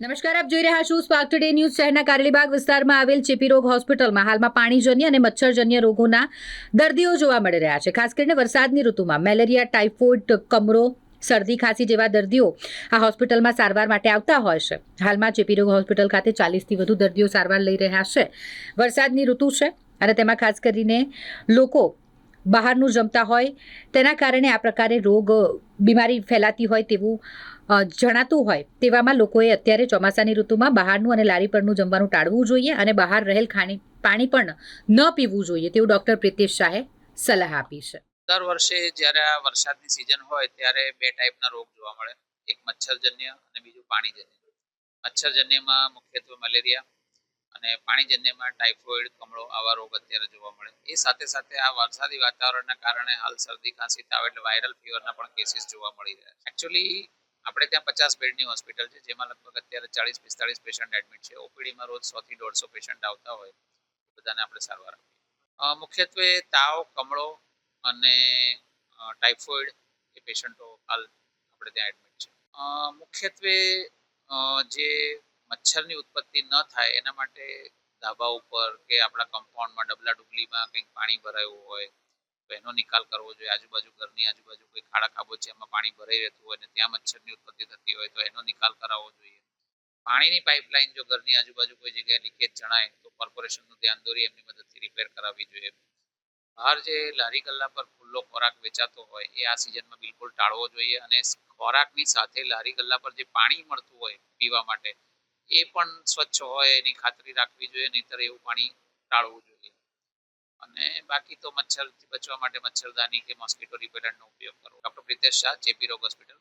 નમસ્કાર, આપ જોઈ રહ્યા છો સ્પાર્ક ટુડે ન્યૂઝ શહેરના કારેલીબાગ વિસ્તારમાં આવેલ ચેપી રોગ હોસ્પિટલમાં હાલમાં પાણીજન્ય અને મચ્છરજન્ય રોગોના દર્દીઓ જોવા મળી રહ્યા છે. ખાસ કરીને વરસાદની ઋતુમાં મેલેરિયા, ટાઇફોઇડ, કમરો, શરદી ખાંસી જેવા દર્દીઓ આ હોસ્પિટલમાં સારવાર માટે આવતા હોય છે. હાલમાં ચેપી રોગ હોસ્પિટલ ખાતે ચાલીસથી વધુ દર્દીઓ સારવાર લઈ રહ્યા છે. વરસાદની ઋતુ છે અને તેમાં ખાસ કરીને લોકો બહારનું જમતા હોય, તેના કારણે આ પ્રકારે રોગ, બીમારી ફેલાતી હોય તેવું જણાતું હોય, તેવામાં લોકોએ અત્યારે ચોમાસાની ઋતુમાં બહારનું અને લારી પરનું જમવાનું ટાળવું જોઈએ અને બહાર રહેલ ખાણી, પાણી પણ ન પીવું જોઈએ તેવું ડૉક્ટર પ્રિતેશ શાહે સલાહ આપી છે. દર વર્ષે જ્યારે આ વરસાદની સિઝન હોય ત્યારે બે ટાઈપના રોગ જોવા મળે, એક મચ્છરજન્ય અને બીજું પાણીજન્ય. મચ્છરજન્યમાં મુખ્યત્વે મલેરિયા અને પાણીજન્યમાં ટાઇફોઇડ, કમળો આવા રોગ અત્યારે જોવા મળે. એ સાથે સાથે આ વરસાદી વાતાવરણના કારણે હાલ શરદી, ખાંસી, તાવ એટલે વાયરલ ફીવરના પણ કેસીસ જોવા મળી રહ્યા છે. એકચ્યુઅલી આપણે ત્યાં પચાસ બેડની હોસ્પિટલ છે, જેમાં લગભગ અત્યારે ચાળીસ પિસ્તાળીસ પેશન્ટ એડમિટ છે. ઓપીડીમાં રોજ સો થી દોઢસો પેશન્ટ આવતા હોય. બધાને આપણે સારવાર આપીએ. મુખ્યત્વે તાવ, કમળો અને ટાઇફોઇડ એ પેશન્ટો હાલ આપણે ત્યાં એડમિટ છે. મુખ્યત્વે જે મચ્છરની ઉત્પત્તિ ન થાય, એના માટે ધાબા ઉપર કે આપણા કમ્પાઉન્ડમાં ડબલા ડુબલીમાં કંઈક પાણી ભરાયું હોય, તો એનો નિકાલ કરવો જોઈએ. આજુબાજુ ઘરની આજુબાજુ કોઈ ખાડા ખાબોચિયામાં પાણી ભરાઈ રહેતું હોય અને ત્યાં મચ્છરની ઉત્પત્તિ થતી હોય, તો એનો નિકાલ કરાવવો જોઈએ. પાણીની પાઇપલાઇન જો ઘરની આજુબાજુ કોઈ જગ્યાએ લીકેજ જણાય, તો કોર્પોરેશનનું ધ્યાન દોરી એમની મદદથી રિપેર કરાવવી જોઈએ. બહાર જે લારી ગલ્લા પર ખુલ્લો ખોરાક વેચાતો હોય, એ આ સિઝનમાં બિલકુલ ટાળવો જોઈએ અને ખોરાકની સાથે લારી ગલ્લા પર જે પાણી મળતું હોય પીવા માટે એ પણ સ્વચ્છ હોય, એની ખાતરી રાખવી જોઈએ, નહીતર એવું પાણી ટાળવું જોઈએ. અને બાકી તો મચ્છરથી બચવા માટે મચ્છરદાની કે મોસ્કીટો રિપેલન્ટનો ઉપયોગ કરવો. ડૉક્ટર પ્રિતેશ શાહ, જેપી રોગ હોસ્પિટલ.